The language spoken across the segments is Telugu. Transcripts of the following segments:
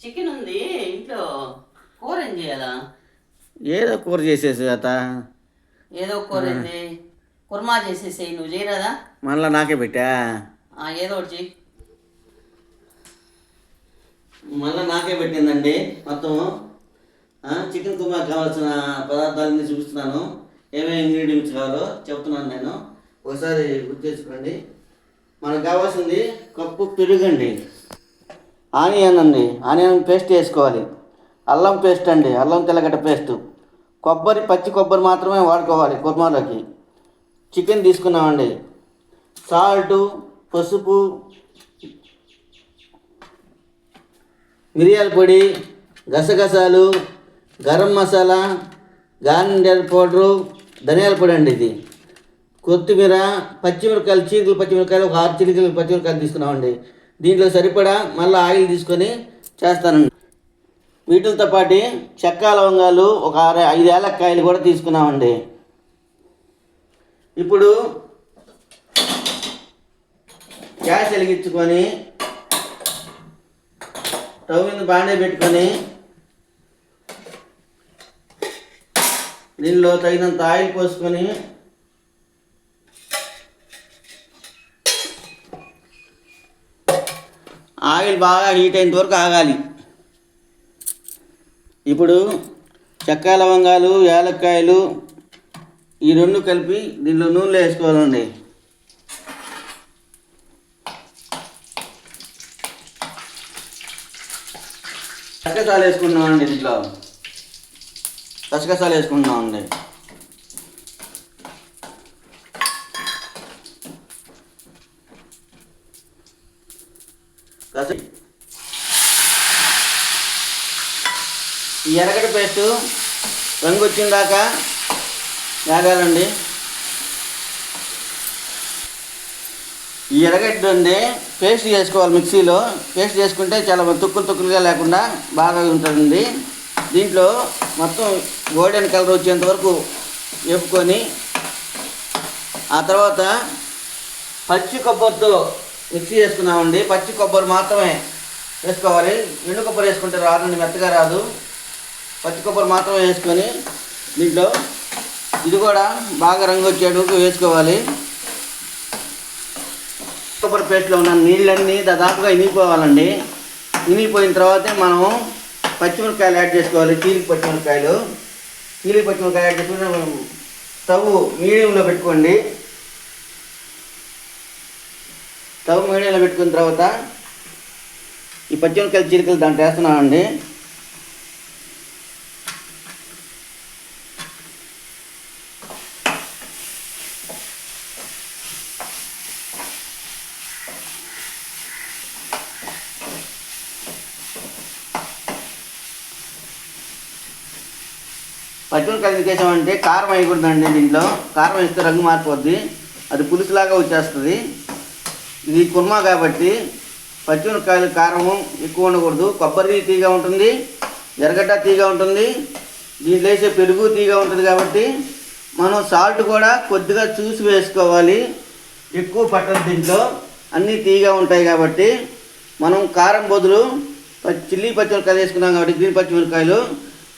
చికెన్ ఉంది ఇంట్లో కూర ఏం చేయాలా? ఏదో కూర చేసేసి అత ఏదో కూర ఏంది? కుర్మా చేసేసేయి నువ్వు చేయరాదా? మళ్ళీ నాకే పెట్టా. ఆ, ఏదో ఒకటి చెయ్యి మళ్ళీ నాకే పెట్టిందండి. మొత్తం చికెన్ కుర్మా కావాల్సిన పదార్థాలన్నీ చూపిస్తున్నాను. ఏమేమి ఇంగ్రీడియంట్స్ కావాలో చెప్తున్నాను నేను. ఒకసారి గుర్తు చేసుకోండి మనకు కావాల్సింది కప్పు పెరుగండి. ఆనియన్ అండి. ఆనియన్ పేస్ట్ వేసుకోవాలి అల్లం పేస్ట్ అండి. అల్లం తెల్లగడ్డ పేస్ట్. కొబ్బరి పచ్చి కొబ్బరి మాత్రమే వాడుకోవాలి కుర్మాలోకి. చికెన్ తీసుకున్నామండి. సాల్టు పసుపు మిరియాల పొడి గసగసాలు గరం మసాలా గార్నియర్ పౌడరు ధనియాల పొడి అండి ఇది. కొత్తిమీర పచ్చిమిరకాయలు చీకులు పచ్చిమిరకాయలు ఒక ఆరు చిలికలు పచ్చిమిరకాయలు తీసుకున్నామండి. దీంట్లో సరిపడా మళ్ళీ ఆయిల్ తీసుకొని చేస్తానండి. వీటితో పాటు చెక్క లవంగాలు ఒక ఆరు ఐదు ఏలక్కాయలు కూడా తీసుకున్నామండి. ఇప్పుడు గ్యాస్ వెలిగించుకొని స్టవ్ మీద బాగానే పెట్టుకొని దీనిలో తగినంత ఆయిల్ పోసుకొని ఆయిల్ బాగా హీట్ అయినంత వరకు ఆగాలి. ఇప్పుడు చెక్క లవంగాలు యాలక్కాయలు ఈ రెండు కలిపి దీనిలో నూనెలో వేసుకోవాలండి. గసగసాలు వేసుకుంటున్నామండి దీంట్లో. గసగసాలు వేసుకుంటున్నామండి. ఈ ఎరగడ్డ పేస్టు రంగు వచ్చిందాక వేగాలండి. ఈ ఎరగడ్డ ఉంది పేస్ట్ చేసుకోవాలి మిక్సీలో. పేస్ట్ చేసుకుంటే చాలా తుక్కులు తుక్కులుగా లేకుండా బాగా ఉంటుందండి. దీంట్లో మొత్తం గోల్డెన్ కలర్ వచ్చేంత వరకు వేపుకొని ఆ తర్వాత పచ్చి కొబ్బరితో మిక్సీ చేసుకున్నామండి. పచ్చి కొబ్బరి మాత్రమే వేసుకోవాలి. ఎండు కొబ్బరి వేసుకుంటే రాదండి మెత్తగా రాదు. పచ్చి కొబ్బరి మాత్రమే వేసుకొని దీంట్లో ఇది కూడా బాగా రంగు వచ్చేటప్పుడు వేసుకోవాలి. కొబ్బరి పేస్ట్లో ఉన్న నీళ్ళన్నీ దాదాపుగా ఇనిగిపోవాలండి. ఇనిగిపోయిన తర్వాతే మనం పచ్చిమిరపకాయలు యాడ్ చేసుకోవాలి చీలిక పచ్చిమిరపకాయలు. చీలిక పచ్చిమిరపకాయ యాడ్ చేసుకుని స్టవ్ మీడియంలో పెట్టుకోండి. స్టవ్ మీడియంలో పెట్టుకున్న తర్వాత ఈ పచ్చిమిరపకాయలు చీలికలు దాంట్లో వేస్తున్నామండి పచ్చిమిరపకాయలు ఎందుకు అంటే కారం వేయకూడదండి దీంట్లో. కారం వేస్తే రంగు మారిపోద్ది. అది పులుసులాగా వచ్చేస్తుంది. ఇది కుర్మా కాబట్టి పచ్చిమిరపకాయలు కారము ఎక్కువ ఉండకూడదు. కొబ్బరి తీగా ఉంటుంది. ఎర్రగడ్డ తీగా ఉంటుంది. దీంట్లో వేసే పెరుగు తీగా ఉంటుంది కాబట్టి మనం సాల్ట్ కూడా కొద్దిగా చూసి వేసుకోవాలి. ఎక్కువ పట్టదు దీంట్లో. అన్నీ తీగా ఉంటాయి కాబట్టి మనం కారం బదులు చిల్లీ పచ్చిమిరకాయలు వేసుకున్నాం కాబట్టి గ్రీన్ పచ్చిమిరకాయలు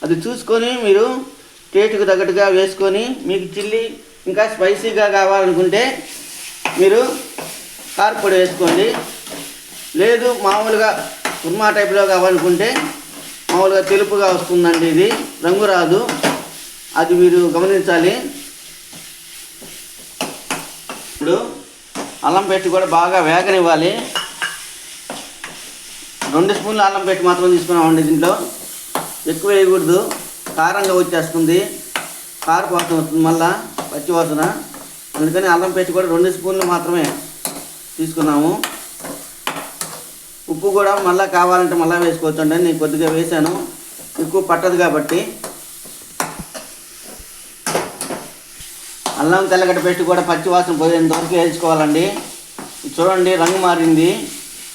అది చూసుకొని మీరు టేస్ట్కి తగ్గట్టుగా వేసుకొని మీకు చిల్లీ ఇంకా స్పైసీగా కావాలనుకుంటే మీరు కారపొడి వేసుకోండి. లేదు మామూలుగా కుర్మా టైప్లో కావాలనుకుంటే మామూలుగా తెలుపుగా వస్తుందండి ఇది. రంగు రాదు. అది మీరు గమనించాలి. ఇప్పుడు అల్లం పెట్టి కూడా బాగా వేగనివ్వాలి. రెండు స్పూన్లు అల్లం పెట్టి మాత్రం తీసుకున్నామండి దీంట్లో. ఎక్కువ వేయకూడదు. కారంగా వచ్చేస్తుంది. కారపోసం వస్తుంది మళ్ళా పచ్చి వాసన. అందుకని అల్లం పెట్టి కూడా రెండు స్పూన్లు మాత్రమే తీసుకున్నాము. ఉప్పు కూడా మళ్ళీ కావాలంటే మళ్ళీ వేసుకోవచ్చు అండి. నేను కొద్దిగా వేసాను. ఎక్కువ పట్టదు కాబట్టి. అల్లం తెల్లగడ్డ పెట్టి కూడా పచ్చి వాసన పోయేంత వరకు వేసుకోవాలండి చూడండి రంగు మారింది.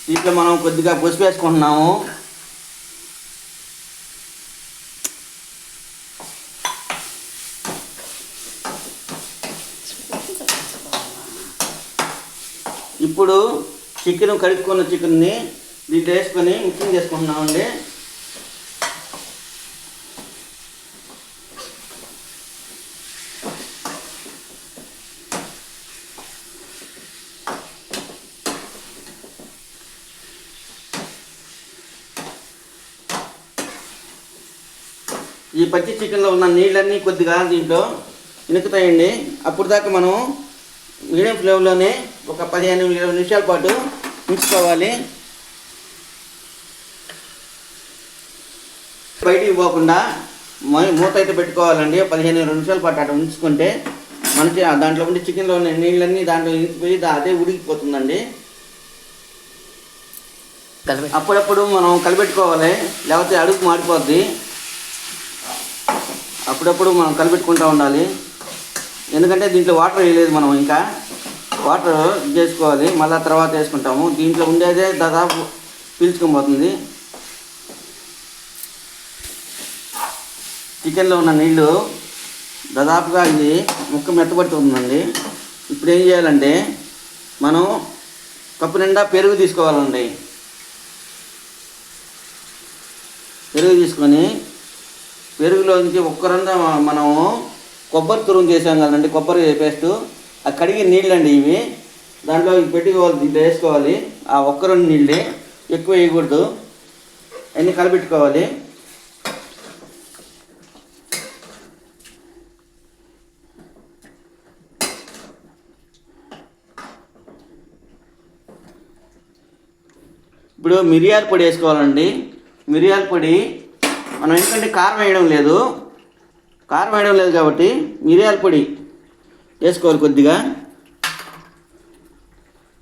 దీంట్లో మనం కొద్దిగా పసుపు వేసుకుంటున్నాము. ఇప్పుడు చికెన్ కలుపుకున్న చికెన్ని దీంట్లో వేసుకొని మిక్సింగ్ చేసుకుంటున్నామండి. ఈ పచ్చి చికెన్లో ఉన్న నీళ్ళన్నీ కొద్దిగా దీంట్లో ఇనుకుతాయండి. అప్పుడు దాకా మనం మీడియం ఫ్లేమ్లోనే ఒక పదిహేను ఇరవై నిమిషాల పాటు ఉంచుకోవాలి. బయటికి పోకుండా మూత అయితే పెట్టుకోవాలండి. పదిహేను ఇరవై నిమిషాల పాటు అట్లా ఉంచుకుంటే మనకి దాంట్లో ఉండే చికెన్లో ఉన్న నీళ్ళన్నీ దాంట్లో ఇంకిపోయి దా- అదే ఉడికిపోతుందండి. అప్పుడప్పుడు మనం కలిపెట్టుకోవాలి. లేకపోతే అడుగు మాడిపోద్ది. అప్పుడప్పుడు మనం కలిపెట్టుకుంటూ ఉండాలి. ఎందుకంటే దీంట్లో వాటర్ వేయలేదు మనం ఇంకా. వాటర్ చేసుకోవాలి మళ్ళీ తర్వాత వేసుకుంటాము. దీంట్లో ఉండేదే దాదాపు పీల్చుకొని పోతుంది. చికెన్లో ఉన్న నీళ్ళు దాదాపుగా ఇది ముక్క మెత్తబడుతుందండి. ఇప్పుడు ఏం చేయాలంటే మనం కప్పు నిండా పెరుగు తీసుకోవాలండి. పెరుగు తీసుకొని పెరుగులోంచి ఒక్కరంతా మనము కొబ్బరి తురుము చేసాం కదండి కొబ్బరి పేస్టు. ఆ కడిగి నీళ్ళండి ఇవి. దాంట్లో పెట్టుకోవాలి దీంట్లో వేసుకోవాలి. ఆ ఒక్క రెండు నీళ్ళే ఎక్కువ వేయకూడదు. అన్నీ కలిపెట్టుకోవాలి ఇప్పుడు మిరియాల పొడి వేసుకోవాలండి. మిరియాల పొడి మనం ఎందుకంటే కారం వేయడం లేదు. కారం వేయడం లేదు కాబట్టి మిరియాల పొడి వేసుకోవాలి కొద్దిగా.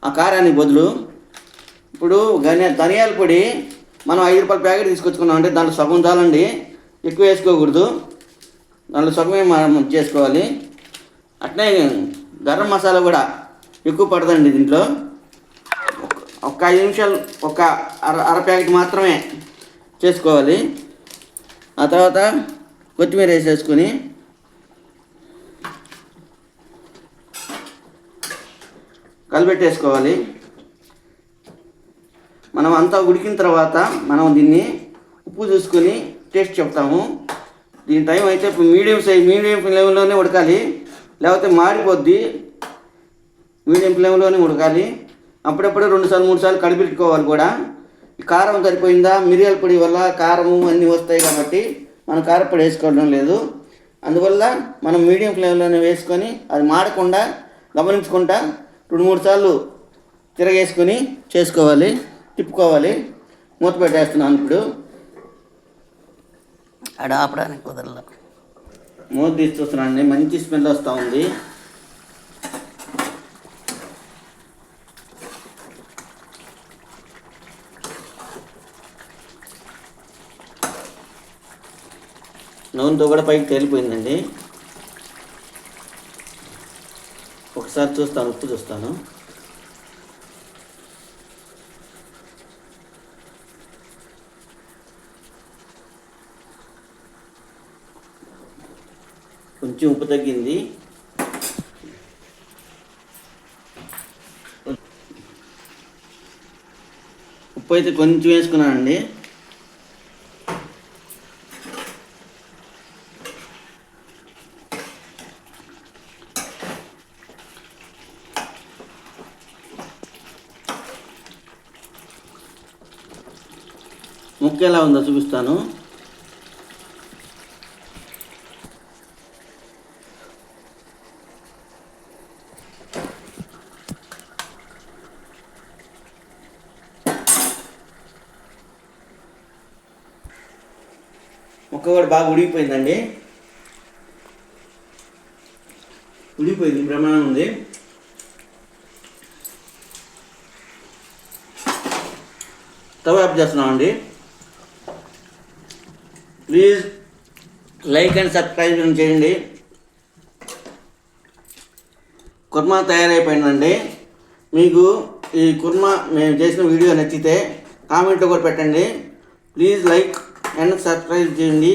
ఆ కారానికి బదులు ఇప్పుడు గని ధనియాల పొడి మనం ఐదు రూపాయల ప్యాకెట్ తీసుకొచ్చుకున్నాం అంటే దాంట్లో సగం చాలండి. ఎక్కువ వేసుకోకూడదు. దాంట్లో సగమే మనం చేసుకోవాలి. అట్నే గరం మసాలా కూడా ఎక్కువ పడదండి దీంట్లో. ఒక ఐదు నిమిషాలు ఒక అర అర ప్యాకెట్ మాత్రమే చేసుకోవాలి. ఆ తర్వాత కొత్తిమీర వేసేసుకొని కలిపెట్టేసుకోవాలి మనం అంతా ఉడికిన తర్వాత మనం దీన్ని ఉప్పు చూసుకొని టేస్ట్ చెప్తాము. దీని టైం అయితే ఇప్పుడు మీడియం సైజ్ మీడియం ఫ్లేమ్లోనే ఉడకాలి. లేకపోతే మాడిపోద్ది. మీడియం ఫ్లేమ్లోనే ఉడకాలి. అప్పుడప్పుడు రెండు సార్లు మూడు సార్లు కడిపెట్టుకోవాలి కూడా. కారం సరిపోయిందా? మిరియాల పొడి వల్ల కారము అన్నీ వస్తాయి కాబట్టి మనం కారపొడి వేసుకోవడం లేదు. అందువల్ల మనం మీడియం ఫ్లేమ్లోనే వేసుకొని అది మాడకుండా గమనించుకుంటా రెండు మూడు సార్లు తిరగేసుకొని చేసుకోవాలి తిప్పుకోవాలి. మూత పెట్టేస్తున్నాను ఇప్పుడు. ఆడ ఆపడానికి కుదరదు మూత తీసి చూస్తున్నానండి. మంచి స్మెల్ వస్తూ ఉంది. నూనెతో కూడా పైకి తేలిపోయిందండి. ఒకసారి చూస్తాను ఉప్పు చూస్తాను. కొంచెం ఉప్పు తగ్గింది. ఉప్పు అయితే కొంచెం వేసుకున్నానండి. ముక్క ఎలా ఉందో చూపిస్తాను. ముక్క కూడా బాగా ఉడిగిపోయిందండి ఉడిగిపోయింది బ్రహ్మాండం ఉంది. స్టవ్ ఆఫ్ చేస్తున్నామండి. ప్లీజ్ లైక్ అండ్ సబ్స్క్రైబ్ చేయండి. కుర్మా తయారైపోయిందండి. మీకు ఈ కుర్మా మేము చేసిన వీడియో నచ్చితే కామెంట్ కూడా పెట్టండి. ప్లీజ్ లైక్ అండ్ సబ్స్క్రైబ్ చేయండి.